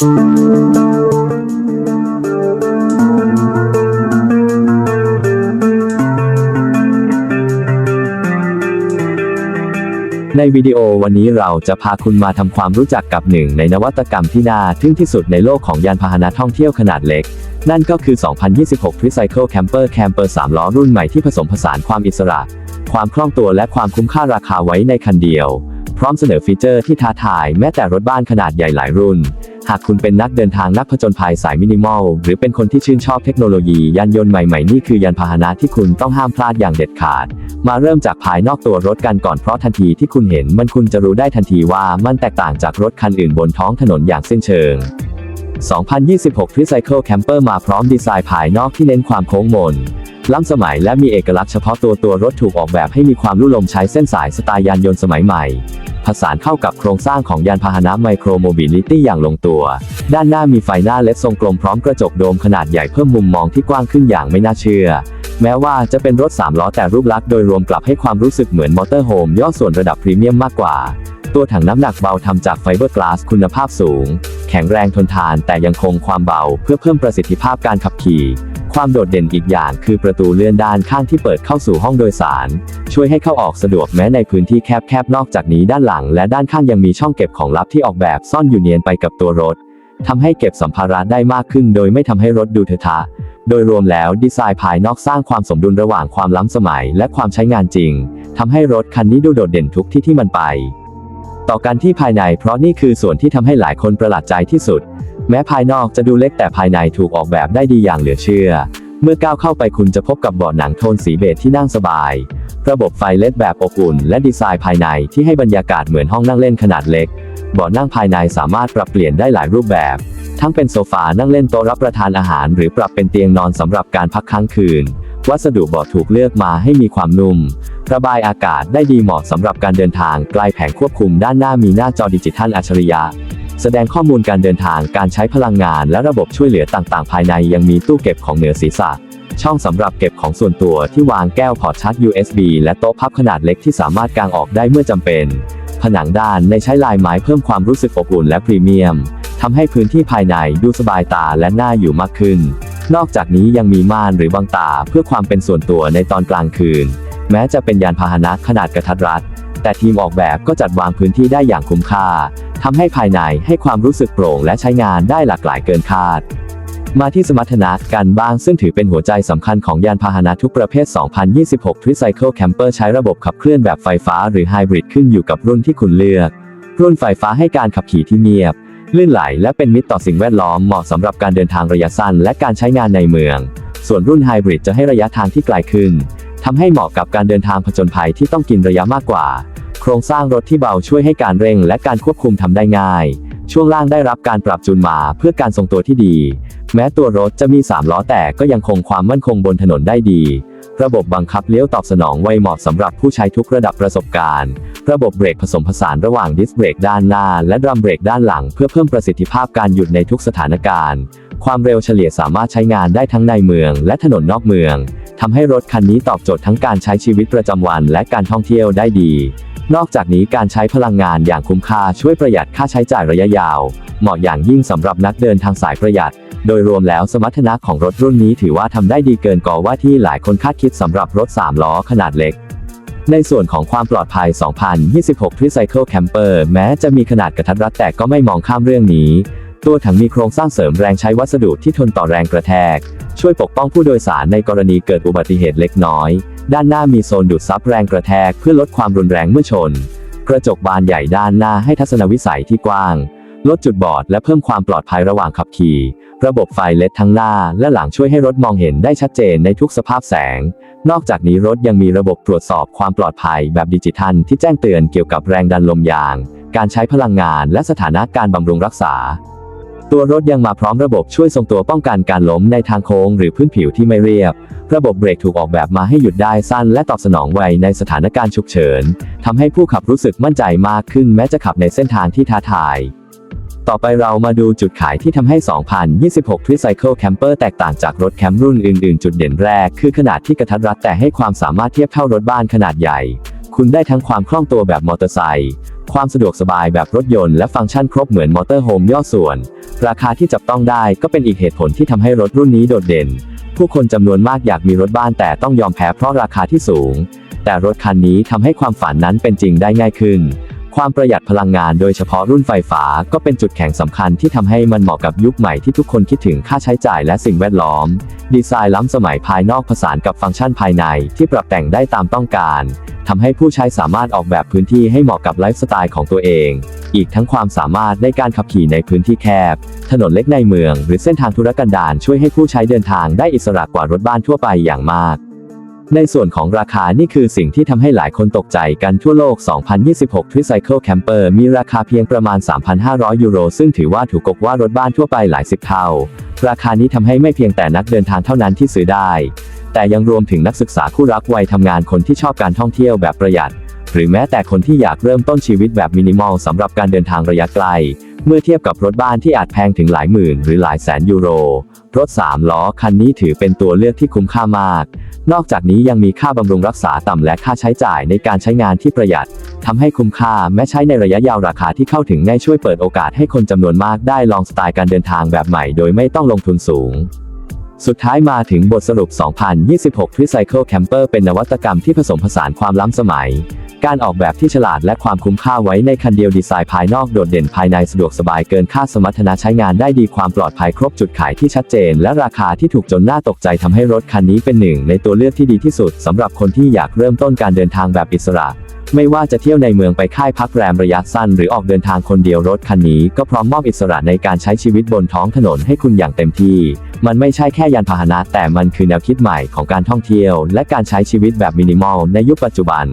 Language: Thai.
ในวิดีโอวันนี้เราจะพาคุณมาทำความรู้จักกับหนึ่งในนวัตกรรมที่น่าทึ่งที่สุดในโลกของยานพาหนะท่องเที่ยวขนาดเล็ก นั่นก็คือ 2026 Tricycle Camper Camper 3 ล้อรุ่นใหม่ที่ผสมผสานความอิสระ ความคล่องตัวและความคุ้มค่าราคาไว้ในคันเดียว พร้อมเสนอฟีเจอร์ที่ท้าทายแม้แต่รถบ้านขนาดใหญ่หลายรุ่น หากคุณเป็นนักเดินทางนักผจญภัยสายมินิมอล หรือเป็นคนที่ชื่นชอบเทคโนโลยียานยนต์ใหม่ๆ นี่คือยานพาหนะที่คุณต้องห้ามพลาดอย่างเด็ดขาด มาเริ่มจากภายนอกตัวรถกันก่อนเพราะทันทีที่คุณเห็นมันคุณจะรู้ได้ทันทีว่ามันแตกต่างจากรถคันอื่นบนท้องถนนอย่างสิ้นเชิง2026 Tricycle Camper มาพร้อมดีไซน์ภายนอกที่เน้นความโค้งมน ล้ำสมัยและมีเอกลักษณ์เฉพาะตัวตัวรถถูกออกแบบให้มีความลุ่ลมใช้เส้นสายสไตล์ยานยนต์สมัยใหม่ ผสานเข้ากับโครงสร้างของยานพาหนะไมโครโมบิลิตี้อย่างลงตัว ด้านหน้ามีไฟหน้าเลดทรงกลมพร้อมกระจกโดมขนาดใหญ่เพิ่มมุมมองที่กว้างขึ้นอย่างไม่น่าเชื่อ แม้ว่าจะเป็นรถ 3 ล้อแต่รูปลักษณ์โดยรวมกลับให้ความรู้สึกเหมือนมอเตอร์โฮมย่อส่วนระดับพรีเมียมมากกว่า ตัวถังน้ำหนักเบาทำจากไฟเบอร์กลาสคุณภาพสูง แข็งแรงทนทานแต่ยังคงความเบา เพื่อเพิ่มประสิทธิภาพการขับขี่ ความโดดเด่นอีกอย่างคือประตูเลื่อนด้านข้างที่เปิดเข้าสู่ห้องโดยสาร ช่วยให้เข้าออกสะดวกแม้ในพื้นที่แคบๆ นอกจากนี้ด้านหลังและด้านข้างยังมีช่องเก็บของลับที่ออกแบบซ่อนอยู่เนียนไปกับตัวรถทำให้เก็บสัมภาระได้มากขึ้น โดยไม่ทำให้รถดูเถอะทะโดยรวมแล้วดีไซน์ภายนอกสร้างความสมดุลระหว่างความล้ำสมัยและความใช้งานจริงทำให้รถคันนี้ดูโดดเด่นทุกที่ที่มันไป ต่อกันที่ภายในเพราะนี่คือส่วนที่ทำให้หลายคนประหลาดใจที่สุด แม้ภายนอกจะดูเล็กแต่ภายในถูกออกแบบได้ดีอย่างเหลือเชื่อ เมื่อก้าวเข้าไปคุณจะพบกับเบาะหนังโทนสีเบจที่นั่งสบาย ระบบไฟเลดแบบอบอุ่น และดีไซน์ภายในที่ให้บรรยากาศเหมือนห้องนั่งเล่นขนาดเล็กเบาะนั่งภายในสามารถปรับเปลี่ยนได้หลายรูปแบบ ทั้งเป็นโซฟานั่งเล่นโต๊ะรับประทานอาหาร หรือปรับเป็นเตียงนอนสำหรับการพักค้างคืน วัสดุเบาะถูกเลือกมาให้มีความนุ่ม ระบายอากาศได้ดีเหมาะสำหรับการเดินทางไกลแผงควบคุมด้านหน้ามีหน้าจอดิจิทัลอัจฉริยะ แสดงข้อมูลการเดินทาง การใช้พลังงาน และระบบช่วยเหลือต่างๆ ภายในยังมีตู้เก็บของเหนือศีรษะ ช่องสำหรับเก็บของส่วนตัวที่วางแก้วพอร์ตชาร์จ USB และโต๊ะพับขนาดเล็กที่สามารถกางออกได้เมื่อจำเป็น ผนังด้านในใช้ลายไม้เพิ่มความรู้สึกอบอุ่นและพรีเมียมทำให้พื้นที่ภายในดูสบายตาและน่าอยู่มากขึ้น นอกจากนี้ยังมีม่านหรือบังตาเพื่อความเป็นส่วนตัวในตอนกลางคืน แม้จะเป็นยานพาหนะขนาดกระทัดรัดแต่ทีมออกแบบก็จัดวางพื้นที่ได้อย่างคุ้มค่า ทำให้ภายในให้ความรู้สึกโปร่งและใช้งานได้หลากหลายเกินคาด มาที่สมรรถนะกันบ้างซึ่งถือเป็นหัวใจสำคัญของยานพาหนะทุกประเภท 2026 Tricycle Camper ใช้ระบบขับเคลื่อนแบบไฟฟ้าหรือไฮบริดขึ้นอยู่กับรุ่นที่คุณเลือก รุ่นไฟฟ้าให้การขับขี่ที่เงียบ ลื่นไหลและเป็นมิตรต่อสิ่งแวดล้อมเหมาะสำหรับการเดินทางระยะสั้นและการใช้งานในเมือง ส่วนรุ่นไฮบริดจะให้ระยะทางที่ไกลขึ้นทำให้เหมาะกับการเดินทางผจญภัยที่ต้องกินระยะมากกว่า โครงสร้างรถที่เบาช่วยให้การเร่งและการควบคุมทำได้ง่าย ช่วงล่างได้รับการปรับจูนมาเพื่อการทรงตัวที่ดี แม้ตัวรถจะมี 3 ล้อแต่ก็ยังคงความมั่นคงบนถนนได้ดี ระบบบังคับเลี้ยวตอบสนองไวเหมาะสำหรับผู้ใช้ทุกระดับประสบการณ์ ระบบเบรกผสมผสานระหว่างดิสเบรกด้านหน้า และดรัมเบรกด้านหลัง เพื่อเพิ่มประสิทธิภาพการหยุดในทุกสถานการณ์ ความเร็วเฉลี่ยสามารถใช้งานได้ทั้งในเมืองและถนนนอกเมืองทำให้รถคันนี้ตอบโจทย์ทั้งการใช้ชีวิตประจำวันและการท่องเที่ยวได้ดี นอกจากนี้การใช้พลังงานอย่างคุ้มค่าช่วยประหยัดค่าใช้จ่ายระยะยาว เหมาะอย่างยิ่งสำหรับนักเดินทางสายประหยัด โดยรวมแล้วสมรรถนะของรถรุ่นนี้ถือว่าทำได้ดีเกินกว่าว่าที่หลายคนคาดคิดสำหรับรถ 3 ล้อขนาดเล็กในส่วนของความปลอดภัย 2026 Tricycle Camper แม้จะมีขนาดกระทัดรัดแต่ก็ไม่มองข้ามเรื่องนี้ ตัวถังมีโครงสร้างเสริมแรงใช้วัสดุที่ทนต่อแรงกระแทก ช่วยปกป้องผู้โดยสารในกรณีเกิดอุบัติเหตุเล็กน้อย ด้านหน้ามีโซนดูดซับแรงกระแทกเพื่อลดความรุนแรงเมื่อชน กระจกบานใหญ่ด้านหน้าให้ทัศนวิสัยที่กว้าง ลดจุดบอดและเพิ่มความปลอดภัยระหว่างขับขี่ ระบบไฟเลดทั้งหน้าและหลังช่วยให้รถมองเห็นได้ชัดเจนในทุกสภาพแสง นอกจากนี้รถยังมีระบบตรวจสอบความปลอดภัยแบบดิจิทัล ที่แจ้งเตือนเกี่ยวกับแรงดันลมยาง การใช้พลังงานและสถานะการบำรุงรักษา ตัวรถยังมาพร้อมระบบช่วยทรงตัวป้องกันการล้มในทางโค้งหรือพื้นผิวที่ไม่เรียบ ระบบเบรกถูกออกแบบมาให้หยุดได้สั้นและตอบสนองไวในสถานการณ์ฉุกเฉินทำให้ผู้ขับรู้สึกมั่นใจมากขึ้นแม้จะขับในเส้นทางที่ท้าทาย ต่อไปเรามาดูจุดขายที่ทำให้ 2026 Tricycle Camper แตกต่างจากรถแคมป์รุ่นอื่น ๆ จุดเด่นแรก คือขนาดที่กระทัดรัดแต่ให้ความสามารถเทียบเท่ารถบ้านขนาดใหญ่ คุณได้ทั้งความคล่องตัวแบบมอเตอร์ไซค์ความสะดวกสบายแบบรถยนต์และฟังก์ชันครบเหมือนมอเตอร์โฮมย่อส่วน ราคาที่จับต้องได้ก็เป็นอีกเหตุผลที่ทำให้รถรุ่นนี้โดดเด่น ผู้คนจำนวนมากอยากมีรถบ้านแต่ต้องยอมแพ้เพราะราคาที่สูง แต่รถคันนี้ทำให้ความฝันนั้นเป็นจริงได้ง่ายขึ้น ความประหยัดพลังงานโดยเฉพาะรุ่นไฟฟ้าก็เป็นจุดแข็งสำคัญที่ทำให้มันเหมาะกับยุคใหม่ที่ทุกคนคิดถึงค่าใช้จ่ายและสิ่งแวดล้อม ดีไซน์ล้ำสมัยภายนอกผสานกับฟังก์ชันภายในที่ปรับแต่งได้ตามต้องการทำให้ผู้ใช้สามารถออกแบบพื้นที่ให้เหมาะกับไลฟ์สไตล์ของตัวเอง อีกทั้งความสามารถในการขับขี่ในพื้นที่แคบ ถนนเล็กในเมือง หรือเส้นทางธุรกันดารช่วยให้ผู้ใช้เดินทางได้อิสระกว่ารถบ้านทั่วไปอย่างมาก ในส่วนของราคานี่คือสิ่งที่ทำให้หลายคนตกใจกันทั่วโลก 2026 Tricycle Camper มีราคาเพียงประมาณ 3,500 ยูโร ซึ่งถือว่าถูกกว่ารถบ้านทั่วไปหลายสิบเท่า ราคานี้ทำให้ไม่เพียงแต่นักเดินทางเท่านั้นที่ซื้อได้ แต่ยังรวมถึงนักศึกษาคู่รักวัยทำงานคนที่ชอบการท่องเที่ยวแบบประหยัด หรือแม้แต่คนที่อยากเริ่มต้นชีวิตแบบมินิมอลสำหรับการเดินทางระยะไกล เมื่อเทียบกับรถบ้านที่อาจแพงถึงหลายหมื่นหรือหลายแสนยูโร รถ 3 ล้อคันนี้ถือเป็นตัวเลือกที่คุ้มค่ามาก นอกจากนี้ยังมีค่าบำรุงรักษาต่ำและค่าใช้จ่ายในการใช้งานที่ประหยัดทำให้คุ้มค่าแม้ใช้ในระยะยาวราคาที่เข้าถึงง่ายช่วยเปิดโอกาสให้คนจำนวนมากได้ลองสไตล์การเดินทางแบบใหม่โดยไม่ต้องลงทุนสูงสุดท้ายมาถึงบทสรุป 2026 Tricycle Camper เป็นนวัตกรรมที่ผสมผสานความล้ำสมัย การออกแบบที่ฉลาดและความคุ้มค่าไว้ในคันเดียวดีไซน์ภายนอกโดดเด่นภายในสะดวกสบายเกินคาดสมรรถนะใช้งานได้ดีความปลอดภัยครบจุดขายที่ชัดเจน และราคาที่ถูกจนน่าตกใจทำให้รถคันนี้เป็นหนึ่งในตัวเลือกที่ดีที่สุดสำหรับคนที่อยากเริ่มต้นการเดินทางแบบอิสระ ไม่ว่าจะเที่ยวในเมืองไปค่ายพักแรมระยะสั้น หรือออกเดินทางคนเดียวรถคันนี้ก็พร้อมมอบอิสระในการใช้ชีวิตบนท้องถนนให้คุณอย่างเต็มที่ มันไม่ใช่แค่ยานพาหนะ แต่มันคือแนวคิดใหม่ของการท่องเที่ยว และการใช้ชีวิตแบบมินิมอลในยุคปัจจุบัน